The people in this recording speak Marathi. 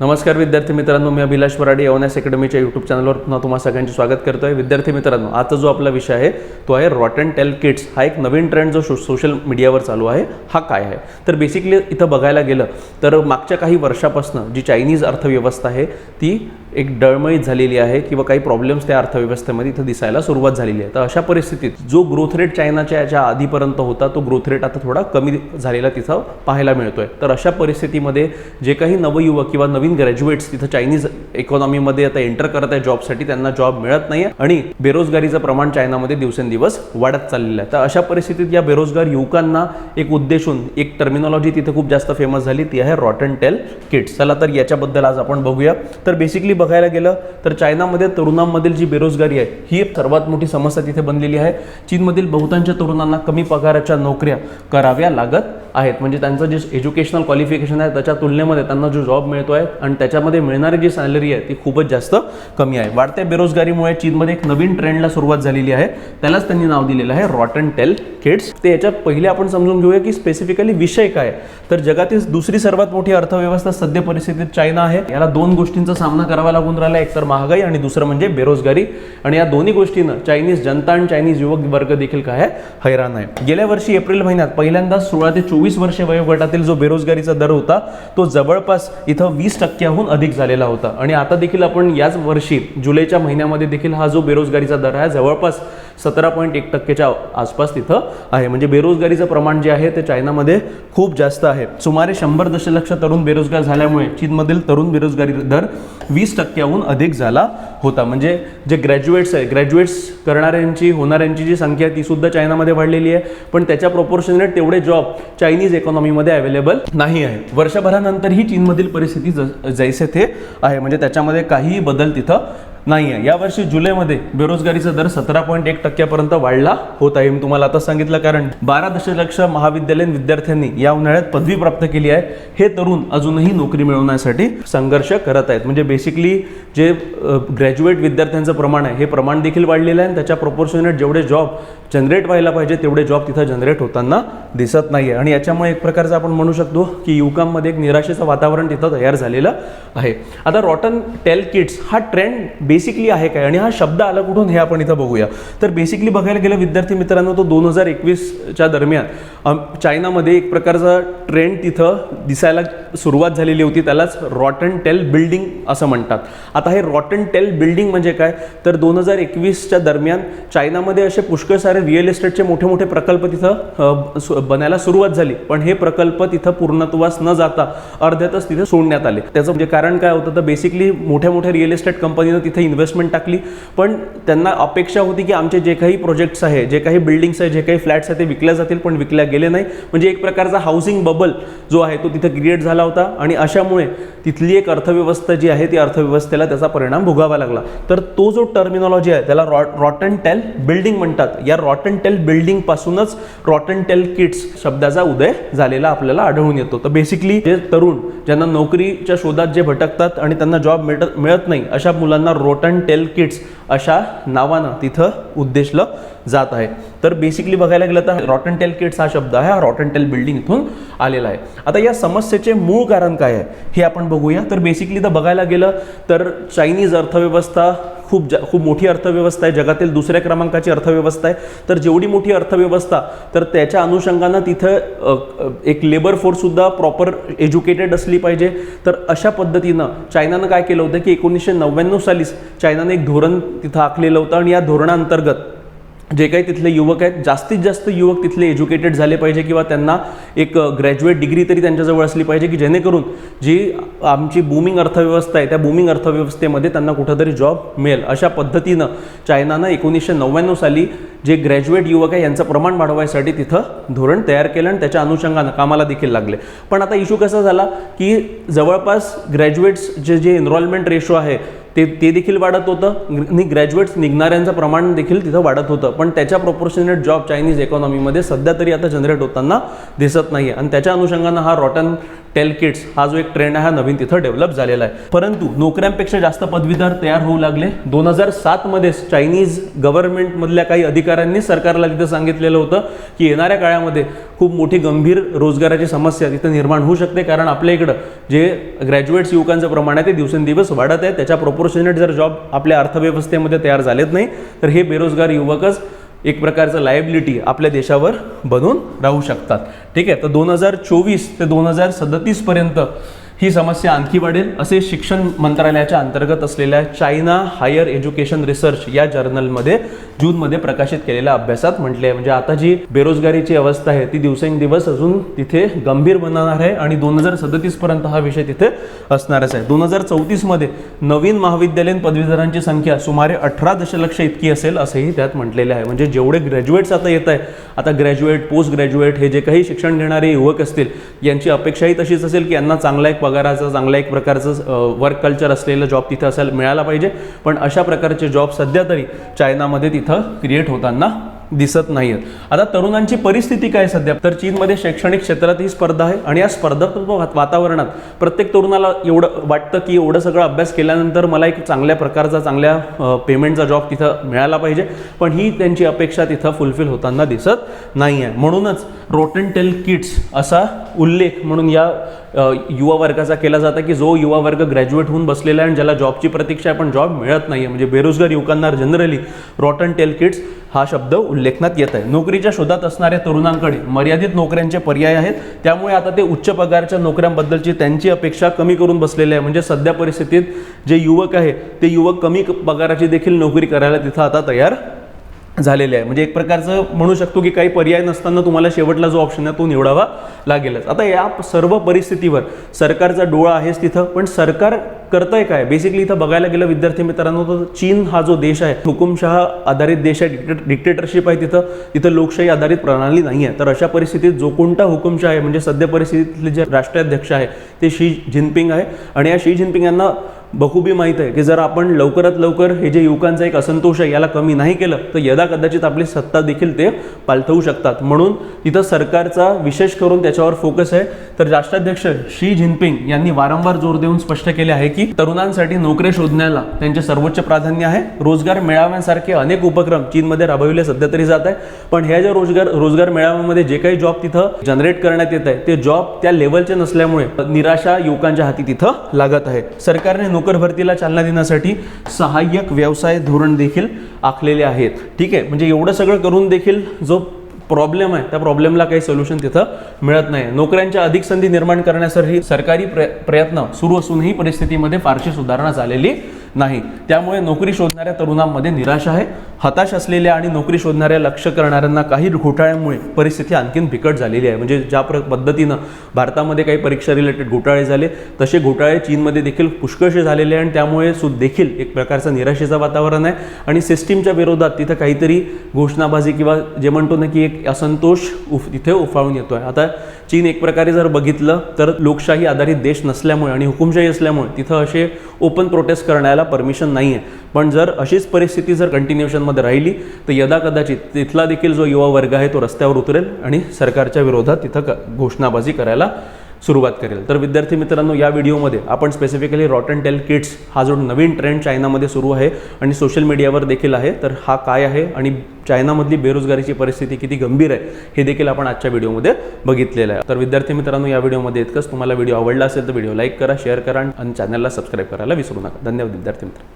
नमस्कार विद्यार्थी मित्रांनो मी अभिलाष वराडे यवनास अकॅडमीच्या यूट्यूब चॅनलवर पुन्हा तुम्हा सगळ्यांचे स्वागत करतोय. विद्यार्थी मित्रांनो आजचा जो आपला विषय आहे तो आहे रॉट अँड टेल किट्स हा एक नवीन ट्रेंड जो सो सोशल मीडियावर चालू आहे हा काय आहे? तर बेसिकली इथं बघायला गेलं तर मागच्या काही वर्षापासून जी चायनीज अर्थव्यवस्था आहे ती एक डळमळीत झालेली आहे किंवा काही प्रॉब्लेम्स त्या अर्थव्यवस्थेमध्ये इथं दिसायला सुरुवात झालेली आहे. तर अशा परिस्थितीत जो ग्रोथ रेट चायनाच्या याच्या आधीपर्यंत होता तो ग्रोथ रेट आता थोडा कमी झालेला तिथं पाहायला मिळतोय. तर अशा परिस्थितीमध्ये जे काही नवयुवक किंवा नवीन ग्रॅज्युएट्स तिथं चायनीज इकॉनॉमीमध्ये आता एंटर करत आहे जॉबसाठी त्यांना जॉब मिळत नाही आणि बेरोजगारीचं प्रमाण चायनामध्ये दिवसेंदिवस वाढत चाललेलं आहे. तर अशा परिस्थितीत या बेरोजगार युवकांना एक उद्देशून एक टर्मिनॉलॉजी तिथे खूप जास्त फेमस झाली ती आहे रॉट अँड टेल किट्स चला तर याच्याबद्दल आज आपण बघूया. तर बेसिकली बघायला गेलं तर चायनामध्ये तरुणांमधील जी बेरोजगारी आहे ही एक सर्वात मोठी समस्या तिथे बनलेली आहे. चीनमधील बहुतांश तरुणांना कमी पगाराच्या नोकऱ्या कराव्या लागत आहेत. म्हणजे त्यांचं जे एज्युकेशनल क्वालिफिकेशन आहे त्याच्या तुलनेमध्ये त्यांना जो जॉब मिळतो आहे आणि त्याच्यामध्ये मिळणारी जी सॅलरी आहे ती खूपच जास्त कमी आहे. वाढत्या बेरोजगारीमुळे चीनमध्ये एक नवीन ट्रेंडला सुरुवात झालेली आहे. त्यालाच त्यांनी नाव दिलेलं आहे रॉट अँड टेल किड्स ते याच्यात पहिले आपण समजून घेऊया की स्पेसिफिकली विषय काय तर जगातील दुसरी सर्वात मोठी अर्थव्यवस्था सध्या परिस्थितीत चायना आहे. याला दोन गोष्टींचा सामना करावा लागून राहिला एक तर महागाई आणि दुसरं म्हणजे बेरोजगारी. आणि या दोन्ही गोष्टीनं चायनीज जनता आणि चायनीज युवक वर्ग देखील काय आहे? हैराण आहे. गेल्या वर्षी एप्रिल महिन्यात पहिल्यांदा सोळा ते चोवीस वर्षे वयोगटातील जो बेरोजगारीचा दर होता तो जवळपास इथं वीस टक्क्याहून अधिक झालेला होता. आणि आता देखील आपण याच वर्षी जुलैच्या महिन्यामध्ये देखील हा जो बेरोजगारीचा दर आहे जवळपास सतरा पॉईंट एक टक्केच्या आसपास तिथं आहे. म्हणजे बेरोजगारीचं प्रमाण जे आहे ते चायनामध्ये खूप जास्त आहे. सुमारे शंभर दशलक्ष तरुण बेरोजगार झाल्यामुळे चीनमधील तरुण बेरोजगारी दर वीस टक्क्याहून अधिक झाला होता. म्हणजे जे ग्रॅज्युएट्स आहे ग्रॅज्युएट्स करणाऱ्यांची होणाऱ्यांची जी संख्या आहे ती सुद्धा चायनामध्ये वाढलेली आहे. पण त्याच्या प्रोपोर्शनेट तेवढे जॉब चायनीज इकॉनॉमीमध्ये अवेलेबल नाही आहे. वर्षभरानंतरही चीनमधील परिस्थिती ज- जैसे थे आहे. म्हणजे त्याच्यामध्ये काहीही बदल तिथं नाही आहे. यावर्षी जुलैमध्ये बेरोजगारीचा दर सतरा पॉईंट एक टक्क्यापर्यंत वाढला होत. आहे मी तुम्हाला आता सांगितलं कारण बारा दशलक्ष महाविद्यालयीन विद्यार्थ्यांनी या उन्हाळ्यात पदवी प्राप्त केली आहे. हे तरुण अजूनही नोकरी मिळवण्यासाठी संघर्ष करत आहेत. म्हणजे बेसिकली जे ग्रॅज्युएट विद्यार्थ्यांचं प्रमाण आहे हे प्रमाण देखील वाढलेलं आहे आणि त्याच्या प्रपोर्शनेट जेवढे जॉब जनरेट व्हायला पाहिजे तेवढे जॉब तिथं जनरेट होताना दिसत नाही आहे आणि याच्यामुळे एक प्रकारचं आपण म्हणू शकतो की युवकांमध्ये एक निराशेचं वातावरण तिथं तयार झालेलं आहे. आता रॉटन टेल किट्स हा ट्रेंड बेसिकली आहे काय? आणि हा शब्द आला कुठून हे आपण इथं बघूया. तर बेसिकली बघायला गेलं विद्यार्थी मित्रांनो तो दोन हजार एकवीसच्या दरम्यान चायनामध्ये एक प्रकारचा ट्रेंड तिथं दिसायला सुरुवात झालेली होती. त्यालाच रॉटन टेल बिल्डिंग असं म्हणतात. आता हे रॉटन टेल बिल्डिंग म्हणजे काय? तर दोन हजार एकवीसच्या दरम्यान चायनामध्ये असे पुष्कळ सारे रिअल इस्टेटचे मोठे मोठे प्रकल्प तिथं बनायला सुरुवात झाली. पण हे प्रकल्प तिथं पूर्णत्वास न जाता अर्ध्यातच तिथे सोडण्यात आले. त्याचं म्हणजे कारण काय होतं? तर बेसिकली मोठ्या मोठ्या रिअल इस्टेट कंपनीनं तिथे इन्व्हेस्टमेंट टाकली. पण त्यांना अपेक्षा होती की आमचे जे काही प्रोजेक्ट्स आहे जे काही बिल्डिंग्स आहे जे काही फ्लॅट्स आहे ते विकल्या जातील पण विकल्या गेले नाही. म्हणजे एक प्रकारचा हाऊसिंग बबल जो आहे तो तिथे क्रिएट झाला होता. आणि अशामुळे तिथली एक अर्थव्यवस्था जी आहे ती अर्थव्यवस्थेला त्याचा परिणाम भोगावा लागला. तर तो जो टर्मिनॉलॉजी आहे त्याला रॉट रॉटन टेल बिल्डिंग म्हणतात. या रॉटन टेल बिल्डिंगपासूनच रॉटन टेल किट्स शब्दाचा उदय झालेला आपल्याला आढळून येतो. तर बेसिकली जे तरुण ज्यांना नोकरीच्या शोधात जे भटकतात आणि त्यांना जॉब मिळत मिळत नाही अशा मुलांना रॉटन टेल किट्स अशा नावानं तिथं उद्देशलं जात आहे. तर बेसिकली बघायला गेलं तर रॉटन टेल किट्स हा शब्द आहे हा रॉटन टेल बिल्डिंग इथून आलेला आहे. आता या समस्येचे मूळ कारण काय आहे हे आपण बघूया. तर बेसिकली तर बघायला गेलं तर चायनीज अर्थव्यवस्था खूप जा खूप मोठी अर्थव्यवस्था आहे जगातील दुसऱ्या क्रमांकाची अर्थव्यवस्था आहे. तर जेवढी मोठी अर्थव्यवस्था तर त्याच्या अनुषंगानं तिथं एक लेबर फोर्ससुद्धा प्रॉपर एज्युकेटेड असली पाहिजे. तर अशा पद्धतीनं चायनानं काय केलं होतं की एकोणीसशे नव्याण्णव सालीच चायनानं एक धोरण तिथं आखलेलं होतं आणि या धोरणाअंतर्गत जे काही तिथले युवक आहेत जास्तीत जास्त युवक तिथले एज्युकेटेड झाले पाहिजे किंवा त्यांना एक ग्रॅज्युएट डिग्री तरी त्यांच्याजवळ असली पाहिजे की जेणेकरून जी आमची बूमिंग अर्थव्यवस्था आहे त्या बूमिंग अर्थव्यवस्थेमध्ये त्यांना कुठंतरी जॉब मिळेल. अशा पद्धतीनं चायनानं एकोणीसशे नव्याण्णव साली जे ग्रॅज्युएट युवक आहे यांचं प्रमाण वाढवायसाठी तिथं धोरण तयार केलं आणि त्याच्या अनुषंगानं कामाला देखील लागले. पण आता इशू कसा झाला की जवळपास ग्रॅज्युएट्स जे जे एनरोलमेंट रेशो आहे ते ते देखील वाढत होतं. आणि ग्रॅज्युएट्स निघणाऱ्यांचं प्रमाण देखील तिथं वाढत होतं. पण त्याच्या प्रोपोर्शनेट जॉब चायनीज इकॉनॉमीमध्ये सध्या तरी आता जनरेट होताना दिसत नाही आहे आणि त्याच्या अनुषंगानं हा रॉटन टेल किट्स हा जो एक ट्रेंड आहे हा नवीन तिथं डेव्हलप झालेला आहे. परंतु नोकऱ्यांपेक्षा जास्त पदवीधर तयार होऊ लागले. दोन हजार सातमध्येच चायनीज गव्हर्नमेंटमधल्या काही अधिकाऱ्यांनी सरकारला तिथं सांगितलेलं होतं की येणाऱ्या काळामध्ये खूप मोठी गंभीर रोजगाराची समस्या तिथं निर्माण होऊ शकते. कारण आपल्या इकडं जे ग्रॅज्युएट्स युवकांचं प्रमाण आहे ते दिवसेंदिवस वाढत आहे. त्याच्या प्रोपोर्शनेट जर जॉब आपल्या अर्थव्यवस्थेमध्ये तयार झालेत नाही तर हे बेरोजगार युवकच एक प्रकारचं लायबिलिटी आपल्या देशावर बनून राहू शकतात. ठीक आहे? तर दोन हजार चोवीस ते दोन हजार सदतीसपर्यंत ही समस्या आणखी वाढेल असे शिक्षण मंत्रालयाच्या अंतर्गत असलेल्या चायना हायर एज्युकेशन रिसर्च या जर्नलमध्ये जूनमध्ये प्रकाशित केलेल्या अभ्यासात म्हटले आहे. म्हणजे आता जी बेरोजगारीची अवस्था आहे ती दिवसेंदिवस अजून तिथे गंभीर बनणार आहे आणि दोन हजार सदतीसपर्यंत हा विषय तिथे असणारच आहे. दोन हजार चौतीसमध्ये नवीन महाविद्यालयीन पदवीधरांची संख्या सुमारे अठरा दशलक्ष इतकी असेल असंही त्यात म्हटलेले आहे. म्हणजे जेवढे ग्रॅज्युएट्स आता येत आहे आता ग्रॅज्युएट पोस्ट ग्रॅज्युएट हे जे काही शिक्षण घेणारे युवक असतील यांची अपेक्षाही तशीच असेल की यांना चांगला एक पगाराचं चांगला एक प्रकारचं वर्क कल्चर असलेलं जॉब तिथं असायला मिळाला पाहिजे. पण अशा प्रकारचे जॉब सध्या तरी चायनामध्ये तिथं क्रिएट होताना दिसत नाही आहेत आता तरुणांची परिस्थिती काय सध्या? तर चीनमध्ये शैक्षणिक क्षेत्रात ही स्पर्धा आहे आणि या स्पर्धात्मक वातावरणात प्रत्येक तरुणाला एवढं वाटतं की एवढं सगळं अभ्यास केल्यानंतर मला एक चांगल्या प्रकारचा चांगल्या पेमेंटचा जॉब तिथं मिळाला पाहिजे. पण ही त्यांची अपेक्षा तिथं फुलफिल होताना दिसत नाही आहे म्हणूनच रोटन टेल किट्स असा उल्लेख म्हणून या युवा वर्गाचा केला जाता की जो युवा वर्ग ग्रॅज्युएट होऊन बसलेला आहे आणि ज्याला जॉबची प्रतीक्षा आहे पण जॉब मिळत नाही आहे. म्हणजे बेरोजगार युवकांना जनरली रॉटन टेल किड्स हा शब्द उल्लेखनात येत आहे. नोकरीच्या शोधात असणाऱ्या तरुणांकडे मर्यादित नोकऱ्यांचे पर्याय आहेत. त्यामुळे आता ते उच्च पगारच्या नोकऱ्यांबद्दलची त्यांची अपेक्षा कमी करून बसलेले आहे. म्हणजे सध्या परिस्थितीत जे युवक आहे ते युवक कमी पगाराची देखील नोकरी करायला तिथं आता तयार झालेले आहे. म्हणजे एक प्रकारचं म्हणू शकतो की काही पर्याय नसताना तुम्हाला शेवटला जो ऑप्शन आहे तो निवडावा लागेलच. आता या सर्व परिस्थितीवर सरकारचा डोळा आहेच तिथं पण सरकार करतंय काय? बेसिकली इथं बघायला गेलं विद्यार्थी मित्रांनो तर चीन हा जो देश आहे हुकुमशहा आधारित देश आहे डिक्टेट डिक्टेटरशिप आहे तिथं. तिथं लोकशाही आधारित प्रणाली नाही आहे. तर अशा परिस्थितीत जो कोणता हुकुमशाह आहे म्हणजे सध्या परिस्थितीतले जे राष्ट्राध्यक्ष आहे ते शी जिनपिंग आहे. आणि या शी जिनपिंग यांना बखूबी माहीत आहे की जर आपण लवकरात लवकर हे जे युवकांचा एक असंतोष आहे याला कमी नाही केलं तर यदा कदाचित आपली सत्ता देखील ते पालथवू शकतात. म्हणून तिथं सरकारचा विशेष करून त्याच्यावर फोकस आहे. तर राष्ट्राध्यक्ष शी जिनपिंग यांनी वारंवार जोर देऊन स्पष्ट केले आहे की तरुणांसाठी नोकऱ्या शोधण्याला त्यांचे सर्वोच्च प्राधान्य आहे. रोजगार मेळाव्यांसारखे अनेक उपक्रम चीनमध्ये राबविले सध्या तरी जात आहे. पण ह्या ज्या रोजगार रोजगार मेळाव्यामध्ये जे काही जॉब तिथं जनरेट करण्यात येत आहे ते जॉब त्या लेवलचे नसल्यामुळे निराशा युवकांच्या हाती तिथं लागत आहे. सरकारने नोकर भरतीला चालना देण्यासाठी सहाय्यक व्यवसाय धोरण देखील आखलेले आहेत. ठीक आहे? म्हणजे एवढं सगळं करून देखील जो प्रॉब्लेम आहे त्या प्रॉब्लेमला काही सोल्युशन तिथं मिळत नाही. नोकऱ्यांच्या अधिक संधी निर्माण करण्यासाठी सरकारी प्रय प्रयत्न सुरू असूनही परिस्थितीमध्ये फारशी सुधारणा झालेली नाही. त्यामुळे नोकरी शोधणाऱ्या तरुणांमध्ये निराशा आहे. हताश असलेल्या आणि नोकरी शोधणाऱ्या लक्ष करणाऱ्यांना काही घोटाळ्यामुळे परिस्थिती आणखीन बिकट झालेली आहे. म्हणजे ज्या प्र पद्धतीनं भारतामध्ये काही परीक्षा रिलेटेड घोटाळे झाले तसे घोटाळे चीनमध्ये देखील पुष्कळसे झालेले आहे आणि त्यामुळे सु देखील एक प्रकारचं निराशेचं वातावरण आहे. आणि सिस्टीमच्या विरोधात तिथं काहीतरी घोषणाबाजी किंवा जे म्हणतो ना की एक असंतोष उफ तिथे उफाळून येतो आहे आता चीन एक प्रकारे जर बघितलं तर लोकशाही आधारित देश नसल्यामुळे आणि हुकुमशाही असल्यामुळे तिथं असे ओपन प्रोटेस्ट करण्याला परमिशन नाही आहे पण जर अशीच परिस्थिती जर कंटिन्युएशनमध्ये राहिली तर यदा कदाचित तिथला देखील जो युवा वर्ग आहे तो रस्त्यावर उतरेल आणि सरकारच्या विरोधात तिथं क घोषणाबाजी करायला सुरुवात करेल. तर विद्यार्थी मित्रांनो या व्हिडिओमध्ये आपण स्पेसिफिकली रॉटन टेल किट्स हा जो नवीन ट्रेंड चायनामध्ये सुरू आहे आणि सोशल मीडियावर देखील आहे तर हा काय आहे आणि चायनामधली बेरोजगारीची परिस्थिती किती गंभीर आहे हे देखील आपण आजच्या व्हिडिओमध्ये बघितलेलं आहे. तर विद्यार्थी मित्रांनो या व्हिडिओमध्ये इतकंच. तुम्हाला व्हिडिओ आवडला असेल तर व्हिडिओ लाईक करा शेअर करा आणि चॅनलला सबस्क्राईब करायला विसरू नका. धन्यवाद विद्यार्थी मित्र.